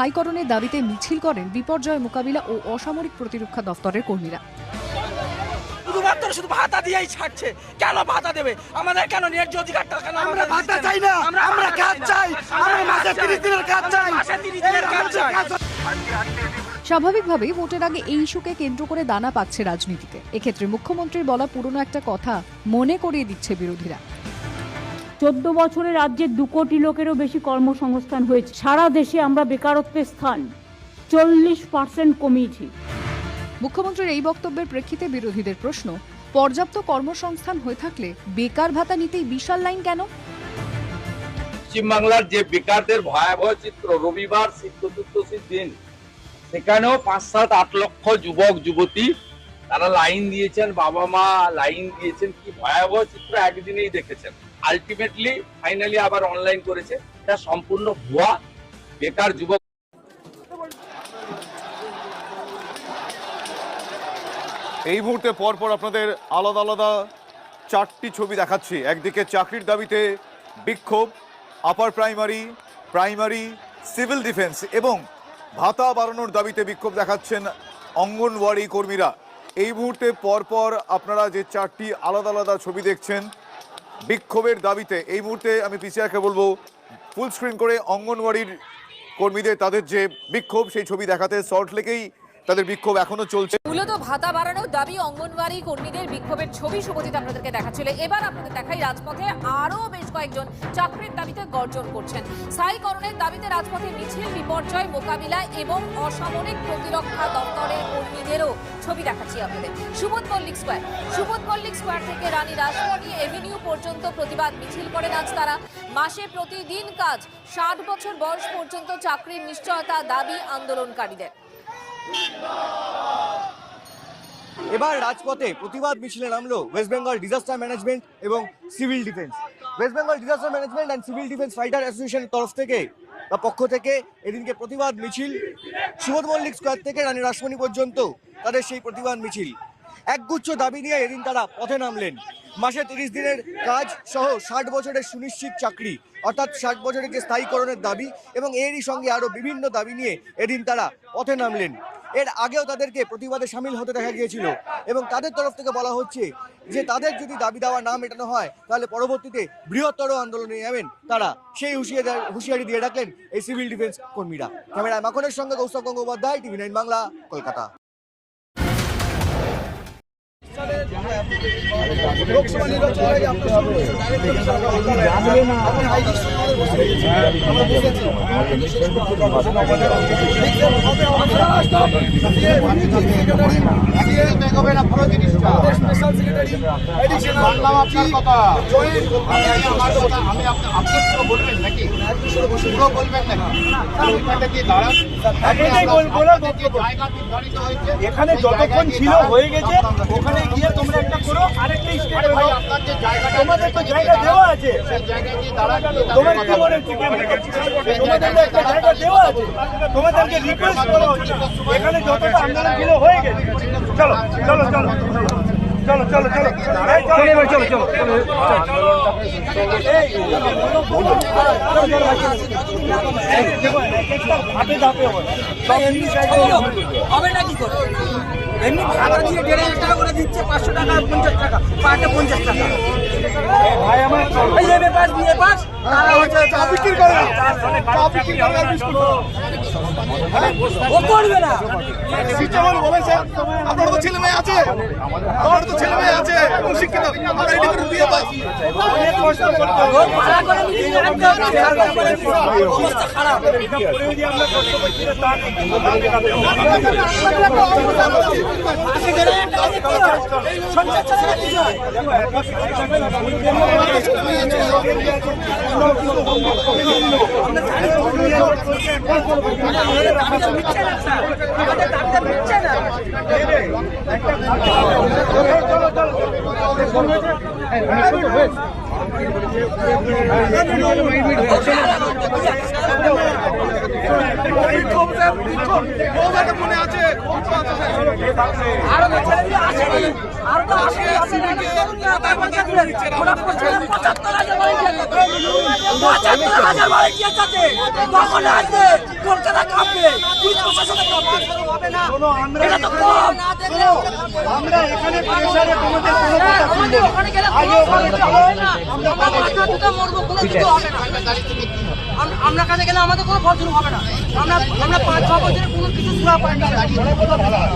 স্থায়ীকরণের দাবিতে মিছিল করেন বিপর্যয় মোকাবিলা ও অসামরিক প্রতিরক্ষা দফতরের কর্মীরা। শুধুমাত্র শুধু ভাতা দিয়েই ছাড়ছে। কেন ভাতা দেবে? আমাদের কেন ন্যায্য অধিকারটা কেন আমরা ভাতা চাই না। আমরা ভাতা কাজ চাই আমরা মাসে 30 দিনের কাজ চাই। মাসে 30 দিনের কাজ চাই। স্বাভাবিকভাবেই ভোটের আগে এই ইস্যুকে কেন্দ্র করে দানা পাচ্ছে রাজনীতিতে। এক্ষেত্রে মুখ্যমন্ত্রীর বলা পুরনো একটা কথা মনে করিয়ে দিচ্ছে বিরোধীরা। চোদ্দ বছরে রাজ্যের দু কোটি লোকেরও বেশি কর্মসংস্থান হয়েছে। সারা দেশে আমরা বেকারত্বের স্থান। চল্লিশ পার্সেন্ট কমিয়েছি। মুখ্যমন্ত্রীর এই বক্তব্যের প্রেক্ষিতে বিরোধীদের প্রশ্ন পর্যাপ্ত কর্মসংস্থান হয়ে থাকলে বেকার ভাতা নিতেই বিশাল লাইন কেন? পশ্চিমবাংলার যে বেকারদের ভয়াবহ চিত্র রবিবার সিদ্ধ চতুর্দশীর দিন সেখানেও পাঁচ সাত আট লক্ষ যুবক যুবতী তারা লাইন দিয়েছেন বাবা মা লাইন দিয়েছেন কি ভয়াবহ চিত্র একদিনেই দেখেছেন। আলটিমেটলি ফাইনালি আবার অনলাইন করেছে। এটা সম্পূর্ণ ভুয়া, বেকার যুবক। এই মুহূর্তে পর পর আপনাদের আলাদা আলাদা চারটি ছবি দেখাচ্ছি। একদিকে চাকরির দাবিতে বিক্ষোভ upper primary primary civil defence এবং ভাতা বাড়ানোর দাবিতে বিক্ষোভ দেখাচ্ছেন অঙ্গনওয়াড়ি কর্মীরা। এই মুহূর্তে পর পর আপনারা যে চারটি আলাদা আলাদা ছবি দেখছেন বিক্ষোভের দাবিতে এই মুহূর্তে আমি পিসিআরকে বলব ফুল স্ক্রিন করে অঙ্গনওয়াড়ির কর্মীদের তাদের যে বিক্ষোভ, সেই ছবি দেখাতে সল্ট লেকেই তাদের বিক্ষোভ এখনও চলছে। মূলত ভাতা বাড়ানোর দাবি অঙ্গনওয়াড়ি কর্মীদের বিক্ষোভের ছবি শুভজিৎ আপনাদেরকে দেখাচ্ছিল। এবার আপনাদের দেখাই রাজপথে আরও বেশ কয়েকজন চাকরির দাবিতে গর্জন করছেন। স্থায়ীকরণের দাবিতে রাজপথে মিছিল, বিপর্যয়, মোকাবিলা এবং অসামরিক প্রতিরক্ষা দপ্তরের কর্মীদেরও ছবি দেখাচ্ছি আপনাদের। সুবোধ মল্লিক স্কোয়ার। সুবোধ মল্লিক স্কোয়ার থেকে রানী রাসমণি এভিনিউ পর্যন্ত প্রতিবাদ মিছিল করেন আজ তারা। মাসে প্রতিদিন কাজ, ষাট বছর বয়স পর্যন্ত চাকরির নিশ্চয়তা দাবি আন্দোলনকারীদের। এবার রাজপথে প্রতিবাদ মিছিলে নামলো ওয়েস্ট বেঙ্গল ডিজাস্টার ম্যানেজমেন্ট এবং civil defence West Bengal disaster management and civil defence fighter অ্যাসোসিয়েশনের তরফ থেকে বা পক্ষ থেকে এদিনকে প্রতিবাদ মিছিল সুবোধ মল্লিক স্কোয়ার থেকে রানী রাসমণি পর্যন্ত তাদের সেই প্রতিবাদ মিছিল। একগুচ্ছ দাবি নিয়ে এদিন তারা পথে নামলেন। মাসে তিরিশ দিনের কাজ সহ ষাট বছরের সুনিশ্চিত চাকরি, অর্থাৎ ষাট বছরের যে স্থায়ীকরণের দাবি এবং এরই সঙ্গে আরও বিভিন্ন দাবি নিয়ে এদিন তারা পথে নামলেন। এর আগেও তাদেরকে প্রতিবাদে সামিল হতে দেখা গিয়েছিল এবং তাদের তরফ থেকে বলা হচ্ছে যে তাদের যদি দাবি দেওয়া না মেটানো হয়, তাহলে পরবর্তীতে বৃহত্তর আন্দোলনে যাবেন তারা। সেই হুঁশিয়ারি হুঁশিয়ারি দিয়ে রাখলেন এই সিভিল ডিফেন্স কর্মীরা। ক্যামেরায় মাখনের সঙ্গে Kaustav Gangopadhyay, TV nine Bangla, Kolkata. Yeah. Lok Sabha নির্বাচনে এখানে যতক্ষণ ছিল হয়ে গেছে ওখানে গিয়ে তোমরা একটা করো আরেকটা স্টেট তোমাদের তো জায়গা দেওয়া আছে তোমার কি মনে হচ্ছে তোমাদের তো একটা জায়গা দেওয়া আছে তোমাদেরকে রিকোয়েস্ট করা হচ্ছে এখানে যতটা আন্দোলন ছিল হয়ে গেছে চলো চলো চলো চলো চলো চলো চলো চলো চলো চলো। হবে না কি করে এমনি ভাড়া দিয়ে দেড় হাজার টাকা করে দিচ্ছে পাঁচশো টাকা পঞ্চাশ টাকা পাঁচটা পঞ্চাশ টাকা। ভাই আমার এই M A pass BA pass তারা হচ্ছে চা বিক্রি করে চা বিক্রি করে আর বিস্কুট ও করবে না। আপনার তো ছেলে মেয়ে আছে। আমার তো ছেলে মেয়ে আছে। এবং শিক্ষিত। আমরা এটি করে দিয়ে পাই অনেক মনে আছে আরও তো পঁচাত্তর হাজার পঁচাত্তর কলকাতা কাঁপবে না শোনো আমরা এটা তো এখানে- কম। না দেখলে আমরা এখানে প্রেসারে তোমাদের কোনো কথা শুনব ওখানে গেলে আগে ওখানে হবে না। আমরা মাথা টুকে মরবো কোনো কিছু হবে না। আমরা কাছে গেলে আমাদের কোনো ফল শুরু হবে না। আমরা আমরা পাঁচ ছ বছরে কোনো কিছু শুরু পাই না।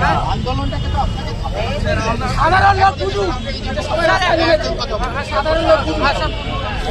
হ্যাঁ? সাধারণ লোক সাধারণ লোক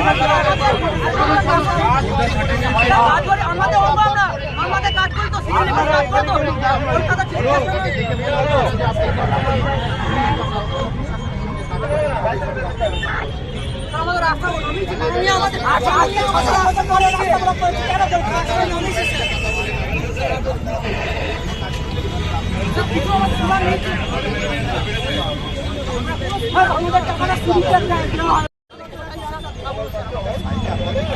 আমাদের অঙ্গ আমরা আমাদের কাজ করি তো সিভিল কাজ করি তো কলকাতা আমাদের রাস্তা আমি আমাদের আজকে আমাদের আমাদের পরে রাস্তা ব্লক করেছি কেন কিছু আমাদের সবার নিচে আর আমাদের টাকাটা সুবিধা দেওয়া হয় পুলিশ কোঅপারেট করে কেন করে করছ? কাজ করছিল আমরা যে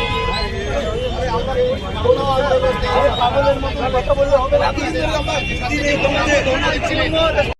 পাগলের মতো কথা বললে হবে না